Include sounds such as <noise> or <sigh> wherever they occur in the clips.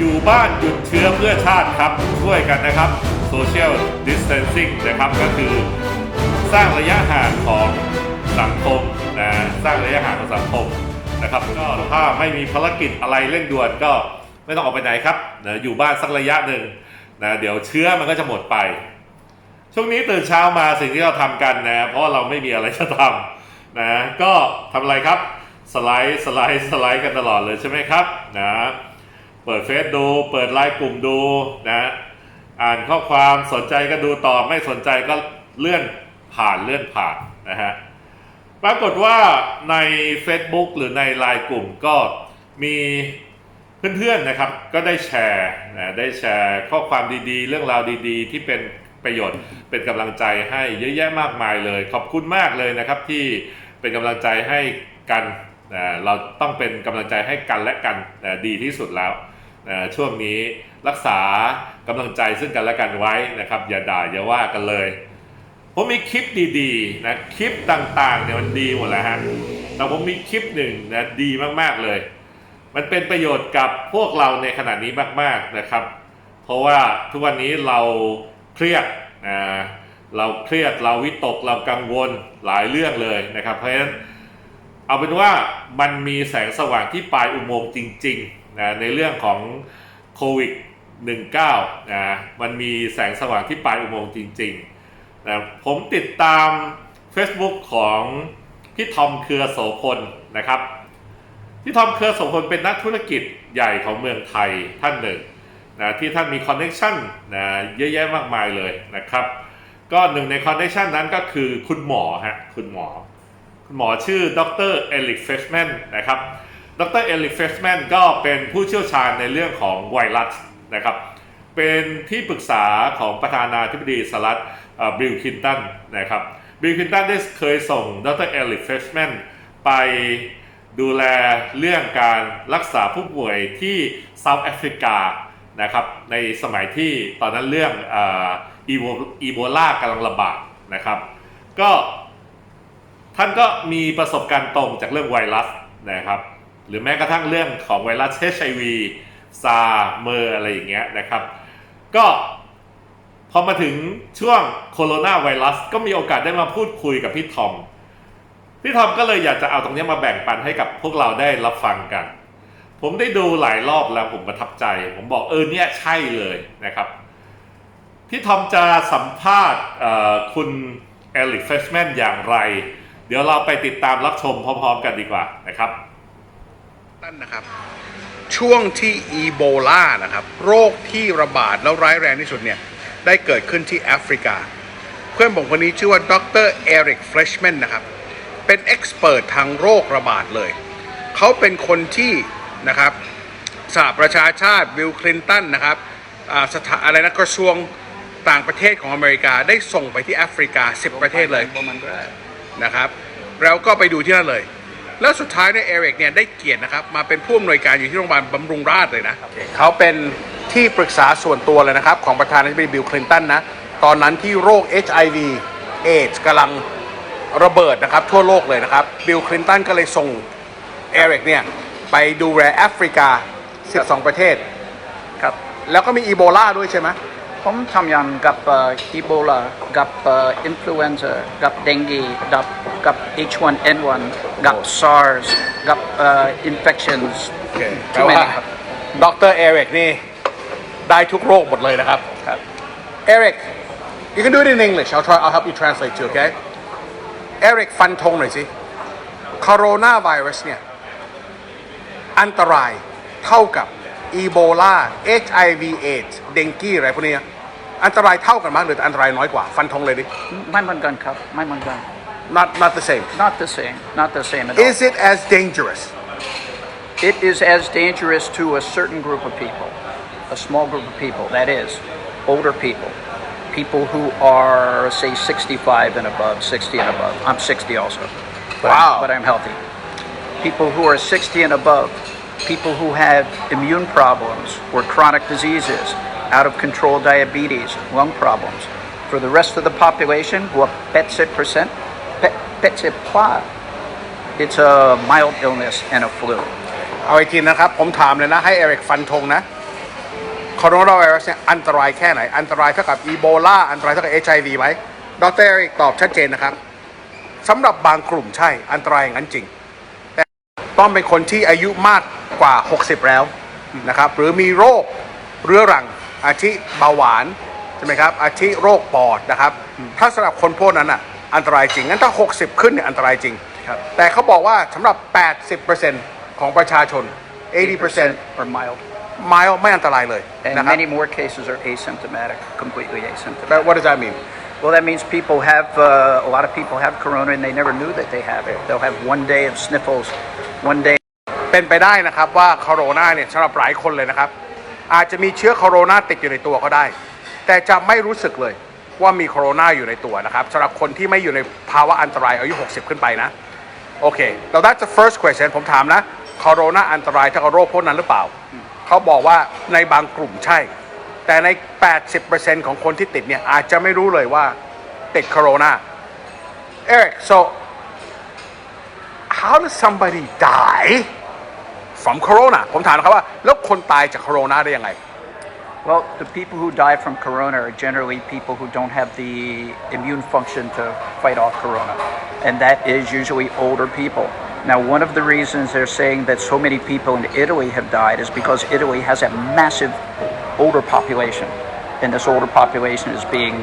อยู่บ้านหยุดเชื้อเพื่อชาติครับ ช่วยกันนะครับ social distancing นะครับก็คือ สร้างระยะห่างของสังคมนะสร้างระยะห่างของสังคมนะครับก็ถ้าไม่มีภารกิจอะไรเร่งด่วนก็ไม่ต้องออกไปไหนครับนะอยู่บ้านสักระยะหนึ่งนะเดี๋ยวเชื้อมันก็จะหมดไป ช่วงนี้ตื่นเช้ามาสิ่งที่เราทำกันนะ เพราะเราไม่มีอะไรจะทำนะก็ทำอะไรครับ สไลด์สไลด์สไลด์กันตลอดเลยใช่ไหมครับนะ เปิดเฟซดู เปิดไลน์กลุ่มดูนะอ่านข้อความสนใจก็ดูต่อไม่สนใจก็เลื่อนผ่านเลื่อนผ่านนะฮะปรากฏว่าใน Facebook หรือในไลน์กลุ่มก็มีเพื่อนๆนะครับ ก็ได้แชร์นะได้แชร์ข้อความดีๆ เรื่องราวดีๆ ที่เป็นประโยชน์เป็นกำลังใจให้เยอะแยะมากมายเลย ขอบคุณมากเลยนะครับที่เป็นกำลังใจให้กันนะเราต้องเป็นกำลังใจให้กันและกันนะดีที่สุดแล้ว ช่วงนี้รักษากำลังใจซึ่งกันและกันไว้นะครับ อย่าด่าอย่าว่ากันเลยผมมีคลิปดีๆนะคลิปต่างๆเนี่ยมันดีหมดแล้วฮะแต่ผมมีคลิปหนึ่งนะดีมากๆเลย มันเป็นประโยชน์กับพวกเราในขณะนี้มากๆนะครับ เพราะว่าทุกวันนี้เราเครียดนะเราเครียดเราวิตกเรากังวลหลายเรื่องเลยนะครับ เพราะฉะนั้นเอาเป็นว่ามันมีแสงสว่างที่ปลายอุโมงค์จริง ๆ นะในเรื่องของโควิด 19 นะมันมีแสงสว่างที่ปลายอุโมงค์จริงๆนะผมติดตาม Facebook ของพี่ทอมเครือโสพลนะครับพี่ทอมเครือโสพลเป็นนักธุรกิจใหญ่ของเมืองไทยท่านหนึ่งนะที่ท่านมีคอนเน็ชันนะเยอะแยะมากมายเลยนะครับ ก็หนึ่งในคอนเน็ชันนั้นก็คือคุณหมอฮะคุณหมอ คุณหมอชื่อดรเอลิกเฟชแมนนะครับ ดรเอลิเฟชแมนก็เป็นผู้เชี่ยวชาญในเรื่องของไวรัสนะครับ เป็นที่ปรึกษาของประธานาธิบดีสหรัฐบิลคินตันนะครับบิลคินตันได้เคยส่งดรเอลิเฟชแมนไปดูแลเรื่องการรักษาผู้ป่วยที่เซาท์แอฟริกานะครับในสมัยที่ตอนนั้นเรื่องอีโบลากำลังระบาดนะครับ ก็ท่านก็มีประสบการณ์ตรงจากเรื่องไวรัสนะครับ หรือแม้กระทั่งเรื่องของไวรัส HIV ซาเมอร์อะไรอย่างเงี้ยนะครับ ก็พอมาถึงช่วงโคโรนาไวรัสก็มีโอกาสได้มาพูดคุยกับพี่ทอม พี่ทอมก็เลยอยากจะเอาตรงนี้มาแบ่งปันให้กับพวกเราได้รับฟังกัน ผมได้ดูหลายรอบแล้วผมประทับใจ ผมบอกเออเนี่ยใช่เลยนะครับ พี่ทอมจะสัมภาษณ์คุณเอลิกเฟชแมนอย่างไร เดี๋ยวเราไปติดตามรับชมพร้อมๆกันดีกว่านะครับ นั่นนะครับ ช่วงที่อีโบลานะครับ โรคที่ระบาดแล้วร้ายแรงที่สุดเนี่ย ได้เกิดขึ้นที่แอฟริกา เพื่อนผมคนนี้ชื่อว่าดรเอริกเฟรชแมนนะครับ เป็นเอ็กซ์เพรสทางโรคระบาดเลย เขาเป็นคนที่นะครับสหประชาชาติบิลคลินตันนะครับอ่าสถาอะไรนะกระทรวงต่างประเทศของอเมริกาได้ส่งไปที่แอฟริกา 10 ประเทศเลยนะครับ แล้วก็ไปดูที่นั่นเลย แล้วสุดท้ายเนี่ยเอริกเนี่ยได้เกียรตินะครับมาเป็นผู้อำนวยการอยู่ที่โรงพยาบาลบำรุงราษฎร์เลยนะเขาเป็นที่ปรึกษาส่วนตัวเลยนะครับ ของประธานาธิบดีบิลคลินตันนะตอนนั้นที่โรค HIV เอดส์กำลังระเบิดนะครับทั่วโลกเลยนะครับบิลคลินตันก็เลยส่งเอริกเนี่ยไปดูแลแอฟริกา 12 ประเทศครับแล้วก็มีอีโบลาด้วยใช่ไหมผมทำงานกับอีโบลากับอินฟลูเอนเซากับเดงกีกับกับ H1N1 กับ SARS กับ infections แปลว่าดรเอริกนี่ได้ทุกโรคหมดเลยนะครับ ครับ Eric you can do it in English I'll try I'll help you translate too okay Eric ฟันธงหน่อยสิ Corona virus เนี่ย อันตรายเท่ากับอีโบลา HIV AIDS เดงกี้อะไรพวกเนี้ยอันตรายเท่ากันมั้ยหรืออันตรายน้อยกว่า ฟันธงเลยดิ ไม่เหมือนกันครับ ไม่เหมือนกัน not not the same. Not the same. Not the same at all. Is it as dangerous? It is as dangerous to a certain group of people a small group of people that is older people. People who are say 65 and above 60 and above. I'm 60 also but, Wow. I'm, but I'm healthy. People who are 60 and above, people who have immune problems or chronic diseases, out of control diabetes, lung problems. For the rest of the population, who are 80%, pe- 80%, it's a mild illness and a flu. เอาอีกทีนะครับ ผมถามเลยนะ ให้เอริกฟันธงนะโคโรนาไวรัสเนี่ยอันตรายแค่ไหน อันตรายเท่ากับอีโบลาอันตรายเท่ากับเอชไอวีไหมดรเอริกตอบชัดเจนนะครับสำหรับบางกลุ่มใช่อันตรายอย่างนั้นจริง แต่ต้องเป็นคนที่อายุมากกว่า 60 แล้วนะครับหรือมีโรคเรื้อรังอาทิเบาหวานใช่ไหมครับอาทิโรคปอดนะครับ ถ้าสำหรับคนพวกนั้นอะ อันตรายจริงงั้นถ้า 60 ขึ้นเนี่ยอันตรายจริง ครับ แต่เขาบอกว่าสำหรับ 80%ของประชาชน 80% or mild. ไมล์ไม่อันตรายเลย And นะครับ many more cases are asymptomatic, completely asymptomatic. But what does that mean Well, that means people have, uh, a lot of people have corona and they never knew that they have it. They'll have one day of sniffles, one day เป็นไปได้นะครับว่าโคโรนาเนี่ยสำหรับหลายคนเลยนะครับ อาจจะมีเชื้อโคโรนาติดอยู่ในตัวก็ได้ แต่จะไม่รู้สึกเลย ว่ามีโคโรนาอยู่ในตัวนะครับสำหรับคนที่ไม่อยู่ในภาวะอันตรายอายุ 60 ขึ้นไปนะโอเคเรา that's the first question ผมถามนะโคโรนาอันตรายเท่ากับโรคพวกนั้นหรือเปล่า เขาบอกว่าในบางกลุ่มใช่ แต่ใน 80%ของคนที่ติดเนี่ยอาจจะไม่รู้เลยว่าติดโคโรนาเอริก so how does somebody die from corona ผมถามนะครับว่า แล้วคนตายจากโคโรนาได้ยังไง Well, the people who die from corona are generally people who don't have the immune function to fight off corona, and that is usually older people. Now, one of the reasons they're saying that so many people in Italy have died is because Italy has a massive older population, and this older population is being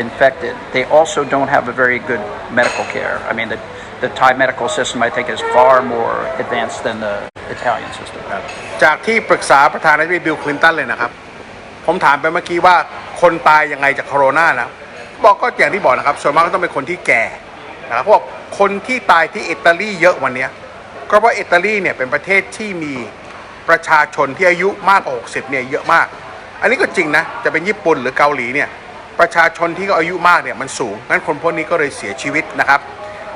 infected. They also don't have a very good medical care. I mean, the, the Thai medical system, I think, is far more advanced than the Italian system. จากที่ปรึกษาประธานาธิบดีบิลคลินตันเลยนะครับ ผมถามไปเมื่อกี้ว่าคนตายยังไงจากโคโรนานะบอกก็อย่างที่บอกนะครับ ส่วนมากก็ต้องเป็นคนที่แก่นะครับพวกคนที่ตายที่อิตาลีเยอะวันนี้ก็เพราะอิตาลีเนี่ยเป็นประเทศที่มีประชาชนที่อายุมากกว่า 60 เนี่ยเยอะมาก อันนี้ก็จริงนะ จะเป็นญี่ปุ่นหรือเกาหลีเนี่ยประชาชนที่เขาอายุมากเนี่ยมันสูงงั้นคนพวกนี้ก็เลยเสียชีวิตนะครับ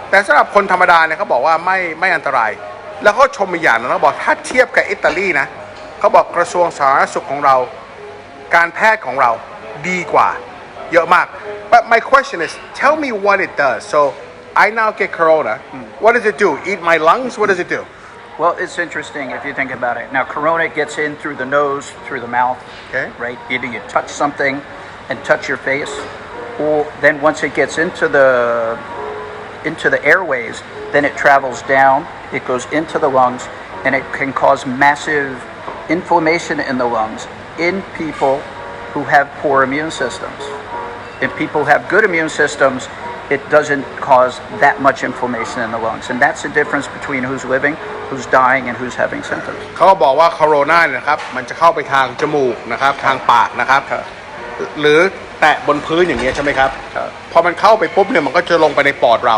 แต่สำหรับคนธรรมดาเนี่ยเขาบอกว่าไม่ไม่อันตราย แล้วเขาชมอีกอย่างนึงเขาบอกถ้าเทียบกับอิตาลีนะเขาบอกกระทรวงสาธารณสุขของเรา การแพทย์ของเราดีกว่า เยอะมาก but my question is tell me what it does so I now get corona what does it do eat my lungs what does it do Well, it's interesting if you think about it. Now, corona gets in through the nose, through the mouth, Okay. right? Either you touch something and touch your face, or then once it gets into the into the airways, then it travels down, it goes into the lungs, and it can cause massive inflammation in the lungs in people who have poor immune systems. If people have good immune systems, it doesn't cause that much inflammation in the lungs. And that's the difference between who's living, who's dying, and who's having symptoms. เขาบอกว่าโคโรนาเนี่ยนะครับมันจะเข้าไปทางจมูกนะครับทางปากนะครับครับหรือแตะบนพื้นอย่างเงี้ยใช่ไหมครับครับพอมันเข้าไปปุ๊บเนี่ยมันก็จะลงไปในปอดเรา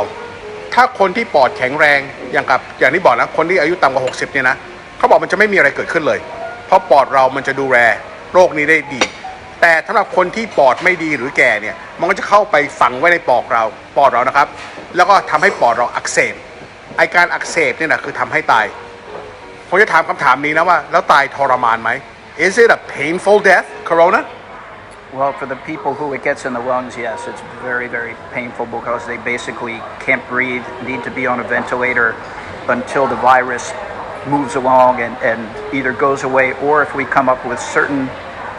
ถ้าคนที่ปอดแข็งแรงอย่างกับอย่างที่บอกนะคนที่อายุต่ำกว่า 60เนี่ยนะเขาบอกมันจะไม่มีอะไรเกิดขึ้นเลย เพราะปอดเรามันจะดูแล โรคนี้ได้ดี แต่สำหรับคนที่ปอดไม่ดีหรือแก่เนี่ยมันก็จะเข้าไปฝังไว้ในปอดเราปอดเรานะครับ แล้วก็ทำให้ปอดเราอักเสบไอการอักเสบเนี่ยนะคือทำให้ตายผมจะถามคำถามนี้นะว่า แล้วตายทรมานไหม Is it a painful death Corona Well, for the people who it gets in the lungs, yes, it's very, very painful because they basically can't breathe, need to be on a ventilator until the virus moves along and, and either goes away, or if we come up with certain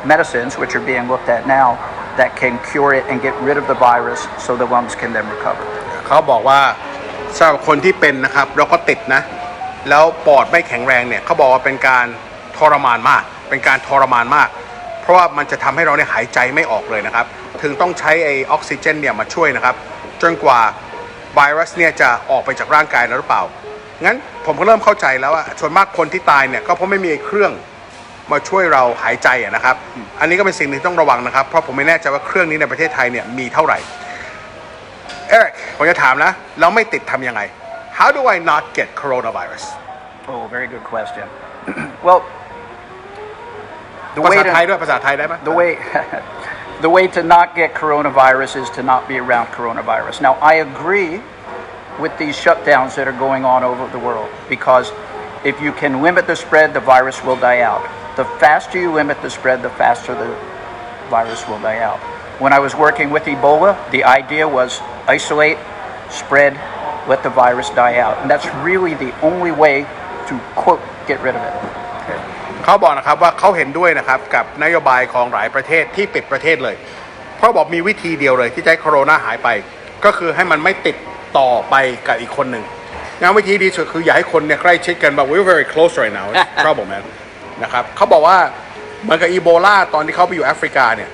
medicines, which are being looked at now, that can cure it and get rid of the virus so the lungs can then recover. เขาบอกว่าสำหรับคนที่เป็นนะครับแล้วก็ติดนะ แล้วปอดไม่แข็งแรงเนี่ยเขาบอกว่าเป็นการทรมานมาก เป็นการทรมานมาก เพราะว่ามันจะทำให้เราเนี่ยหายใจไม่ออกเลยนะครับ ถึงต้องใช้ไอออกซิเจนเนี่ยมาช่วยนะครับ จนกว่าไวรัสเนี่ยจะออกไปจากร่างกายเราหรือเปล่า งั้นผมก็เริ่มเข้าใจแล้วว่าส่วนมากคนที่ตายเนี่ยก็เพราะไม่มีไอ้เครื่องมาช่วยเราหายใจอะนะครับ อันนี้ก็เป็นสิ่งหนึ่งที่ต้องระวังนะครับ เพราะผมไม่แน่ใจว่าเครื่องนี้ในประเทศไทยเนี่ยมีเท่าไหร่เอริกผมจะถามนะเราไม่ติดทำยังไง How do I not get coronavirus Oh, very good question. well, the ภา way ษา to ไทยด้วยภาษาไทยได้ไหม The way, the way to not get coronavirus is to not be around coronavirus. Now, I agree with these shutdowns that are going on over the world because if you can limit the spread, the virus will die out. The faster you limit the spread, the faster the virus will die out. When I was working with Ebola, the idea was isolate, spread, let the virus die out. And that's really the only way to, quote, get rid of it. เขาบอกนะครับว่าเขาเห็นด้วยนะครับกับนโยบายของหลายประเทศที่ปิดประเทศเลย เพราะบอกมีวิธีเดียวเลยที่จะให้โคโรนาหายไป ก็คือให้มันไม่ติด ต่อไปกับอีกคนหนึ่งงานวิธีดีสุดคืออย่าให้คนเนี่ยใกล้ชิดกันแบบ we're very close right now It's trouble man นะครับเขาบอกว่าเหมือนกับอีโบลาตอนที่เขาไปอยู่แอฟริกาเนี่ย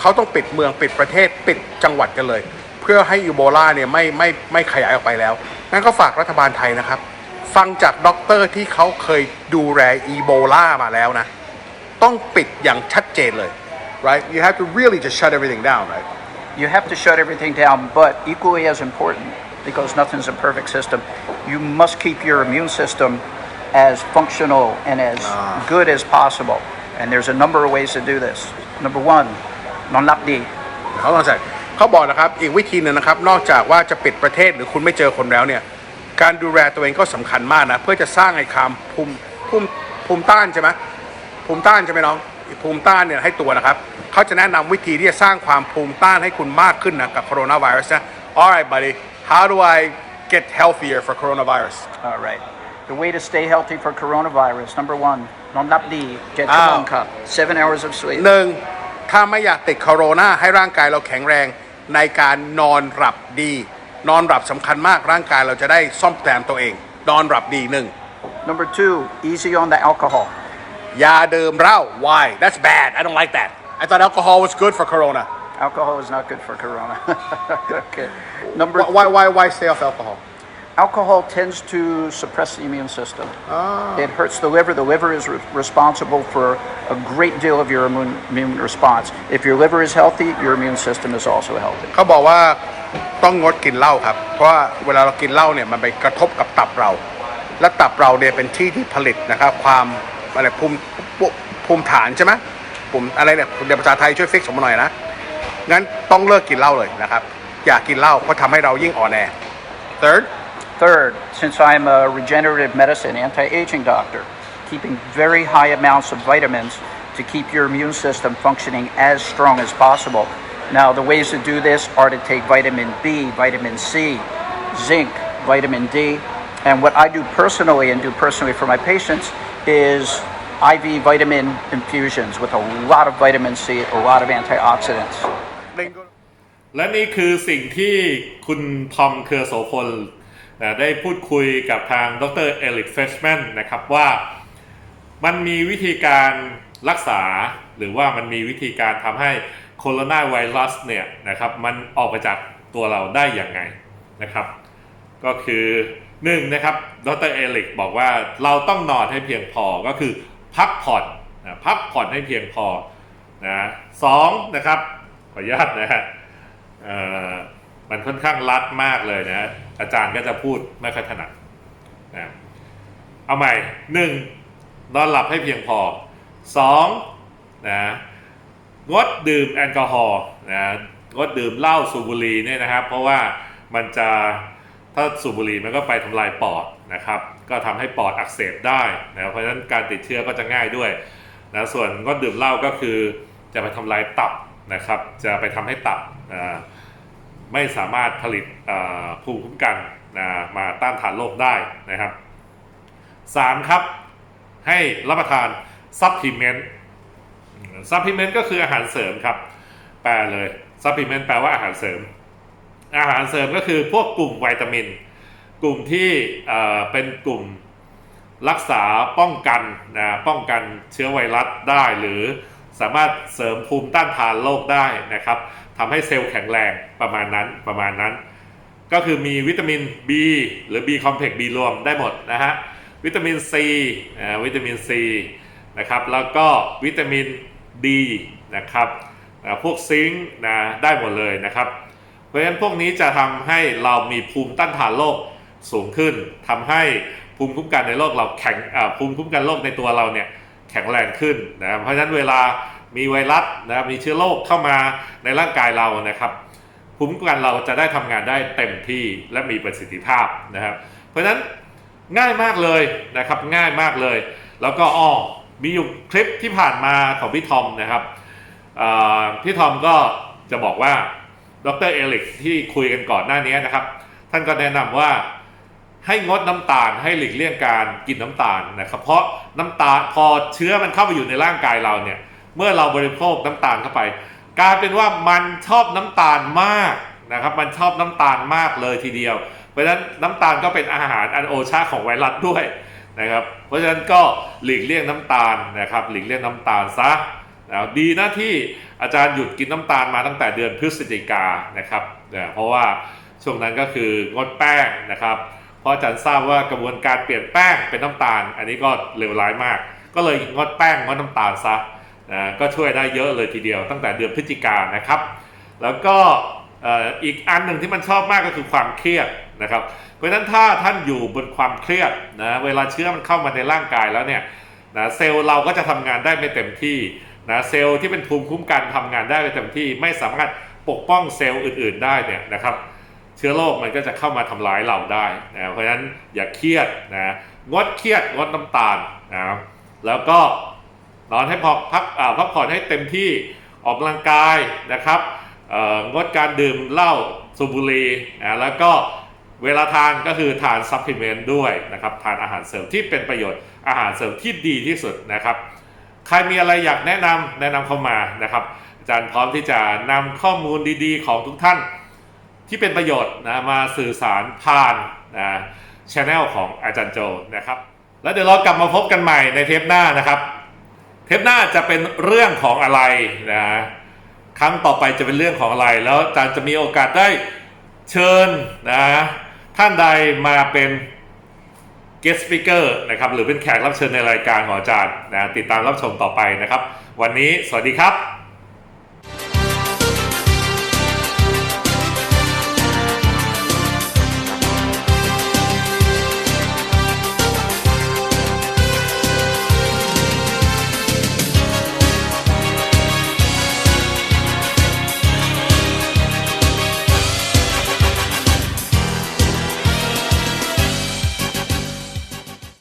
เขาต้องปิดเมืองปิดประเทศปิดจังหวัดกันเลย เพื่อให้อีโบลาเนี่ยไม่ไม่ไม่ขยายออกไปแล้วงั้นก็ฝากรัฐบาลไทยนะครับ ฟังจากด็อกเตอร์ที่เขาเคยดูแลอีโบลามาแล้วนะ ต้องปิดอย่างชัดเจนเลย right you have to really just shut everything down right You have to shut everything down, but equally as important, because nothing's a perfect system, you must keep your immune system as functional and as good as possible. And there's a number of ways to do this. Number one, non-lapdi. เขาต้องใส่เขาบอกนะครับอีกวิธีหนึ่งนะครับ นอกจากว่าจะปิดประเทศหรือคุณไม่เจอคนแล้วเนี่ย การดูแลตัวเองก็สำคัญมากนะ เพื่อจะสร้างไอ้คามภูมิภูมิภูมิต้านใช่ไหมภูมิต้านใช่ไหมน้องภูมิต้านเนี่ยให้ตัวนะครับเขาจะแนะนำวิธีที่จะสร้างความภูมิต้านให้คุณมากขึ้นนะกับโคโรนาไวรัสนะ alright buddy how do I get healthier for coronavirus All right. The way to stay healthy for coronavirus, number one, non-lapdi, get Ah. Kamon cup, seven hours of sleep. หนึ่งถ้าไม่อยากติดโคโรนาให้ร่างกายเราแข็งแรงในการนอนหลับดี นอนหลับสำคัญมากร่างกายเราจะได้ซ่อมแซมตัวเอง นอนหลับดีหนึ่ง Number two, easy on the alcohol. อยาดื่มเหล้า why that's bad I don't like that I thought alcohol was good for corona Alcohol is not good for corona. <laughs> okay. Number why why why stay off alcohol Alcohol tends to suppress the immune system. It hurts the liver. The liver is re- responsible for a great deal of your immune, immune response. If your liver is healthy, your immune system is also healthy. เขาบอกว่าต้องงดกินเหล้าครับ เพราะว่าเวลาเรากินเหล้าเนี่ยมันไปกระทบกับตับเรา และตับเราเนี่ยเป็นที่ที่ผลิตนะครับความอะไรภูมิภูภูมิฐานใช่ไหมภูมิอะไรเนี่ยเดี๋ยวภาษาไทยช่วยฟิกผมมาหน่อยนะ งั้นต้องเลิกกินเหล้าเลยนะครับ อย่ากินเหล้าเพราะทำให้เรายิ่งอ่อนแอ third Third, since I'm a regenerative medicine anti-aging doctor, keeping very high amounts of vitamins to keep your immune system functioning as strong as possible. Now, the ways to do this are to take vitamin B, vitamin C, zinc, vitamin D, and what I do personally and do personally for my patients is IV vitamin infusions with a lot of vitamin C, a lot of antioxidants. และนี่คือสิ่งที่คุณทอมเครือโสพลนะได้พูดคุยกับทางดรเอลิกเฟชแมนนะครับว่ามันมีวิธีการรักษาหรือว่ามันมีวิธีการทำให้โคโรนาไวรัสเนี่ยนะครับมันออกไปจากตัวเราได้อย่างไงนะครับ ก็คือหนึ่งนะครับดรเอลิกบอกว่าเราต้องนอนให้เพียงพอก็คือพักผ่อนนะพักผ่อนให้เพียงพอนะสองนะครับ ออนุญาตนะฮะมันค่อนข้างรัดมากเลยนะ อาจารย์ก็จะพูดไม่ค่อยถนัดนะเอาใหม่หนึ่งนอนหลับให้เพียงพอสองนะงดดื่มแอลกอฮอล์นะงดดื่มเหล้าสูบบุหรี่เนี่ยนะครับ เพราะว่ามันจะถ้าสูบบุหรี่มันก็ไปทำลายปอดนะครับ ก็ทำให้ปอดอักเสบได้นะเพราะฉะนั้นการติดเชื้อก็จะง่ายด้วยนะส่วนงดดื่มเหล้าก็คือจะไปทำลายตับ นะครับ จะไปทำให้ตับไม่สามารถผลิตภูมิคุ้มกันมาต้านทานโรคได้นะครับสามครับให้รับประทานซัพพลีเมนต์ซัพพลีเมนต์ก็คืออาหารเสริมครับ แปลเลยซัพพลีเมนต์แปลว่าอาหารเสริม อาหารเสริมก็คือพวกกลุ่มวิตามิน กลุ่มที่เอ่อเป็นกลุ่มรักษาป้องกันนะป้องกันเชื้อไวรัสได้หรือ สามารถเสริมภูมิต้านทานโรคได้นะครับทำให้เซลล์แข็งแรงประมาณนั้นประมาณนั้น ก็คือมีวิตามิน B หรือ B complex B รวมได้หมดนะฮะวิตามิน C วิตามิน C นะครับแล้วก็วิตามิน D นะครับพวกซิงค์นะได้หมดเลยนะครับ เพราะฉะนั้นพวกนี้จะทำให้เรามีภูมิต้านทานโรคสูงขึ้นทำให้ภูมิคุ้มกันในโรคเราแข็งภูมิคุ้มกันโรคในตัวเราเนี่ย แข็งแรงขึ้นนะเพราะฉะนั้นเวลามีไวรัสนะครับมีเชื้อโรคเข้ามาในร่างกายเรานะครับภูมิคุ้มกันเราจะได้ทำงานได้เต็มที่และมีประสิทธิภาพนะครับ เพราะฉะนั้นง่ายมากเลยนะครับง่ายมากเลย แล้วก็อ้อมีอยู่คลิปที่ผ่านมาของพี่ทอมนะครับพี่ทอมก็จะบอกว่าดรเอลิกที่คุยกันก่อนหน้านี้นะครับ ท่านก็แนะนำว่า ให้งดน้ำตาลให้หลีกเลี่ยงการกินน้ำตาลนะครับเพราะน้ำตาลพอเชื้อมันเข้าไปอยู่ในร่างกายเราเนี่ยเมื่อเราบริโภคน้ำตาลเข้าไปกลายเป็นว่ามันชอบน้ำตาลมากนะครับ มันชอบน้ำตาลมากเลยทีเดียว เพราะฉะนั้นน้ำตาลก็เป็นอาหารอันโอชาของไวรัสด้วยนะครับ เพราะฉะนั้นก็หลีกเลี่ยงน้ำตาลนะครับ หลีกเลี่ยงน้ำตาลซะนะดีนะที่อาจารย์หยุดกินน้ำตาลมาตั้งแต่เดือนพฤศจิกานะครับเนี่ยเพราะว่าช่วงนั้นก็คืองดแป้งนะครับ เพราะอาจารย์ทราบว่ากระบวนการเปลี่ยนแป้งเป็นน้ำตาล อันนี้ก็เลวร้ายมาก ก็เลยงดแป้งงดน้ำตาลซะนะก็ช่วยได้เยอะเลยทีเดียว ตั้งแต่เดือนพฤศจิกายนนะครับ แล้วก็อีกอันหนึ่งที่มันชอบมากก็คือความเครียดนะครับเพราะฉะนั้นถ้าท่านอยู่บนความเครียดนะเวลาเชื้อมันเข้ามาในร่างกายแล้วเนี่ยนะเซลล์เราก็จะทำงานได้ไม่เต็มที่นะเซลล์ที่เป็นภูมิคุ้มกันทำงานได้ไม่เต็มที่ ไม่สามารถปกป้องเซลล์อื่น ๆ ได้เนี่ยนะครับ เชื้อโรคมันก็จะเข้ามาทำร้ายเราได้นะเพราะฉะนั้นอย่าเครียดนะงดเครียดงดน้ำตาลนะครับแล้วก็นอนให้พอพักพักผ่อนให้เต็มที่ออกกำลังกายนะครับงดการดื่มเหล้าสูบบุหรี่นะแล้วก็เวลาทานก็คือทานซัพพลีเมนต์ด้วยนะครับทานอาหารเสริมที่เป็นประโยชน์อาหารเสริมที่ดีที่สุดนะครับ ใครมีอะไรอยากแนะนำแนะนำเข้ามานะครับอาจารย์พร้อมที่จะนำข้อมูลดีๆ ของทุกท่าน ที่เป็นประโยชน์นะมาสื่อสารผ่านนะช anel ของอาจารย์โจนะครับ แล้วเดี๋ยวเรากลับมาพบกันใหม่ในเทปหน้านะครับ เทปหน้าจะเป็นเรื่องของอะไรนะครั้งต่อไปจะเป็นเรื่องของอะไร แล้วอาจารย์จะมีโอกาสได้เชิญนะท่านใดมาเป็น guest speaker นะครับหรือเป็นแขกรับเชิญในรายการของอาจารย์นะติดตามรับชมต่อไปนะครับ วันนี้สวัสดีครับ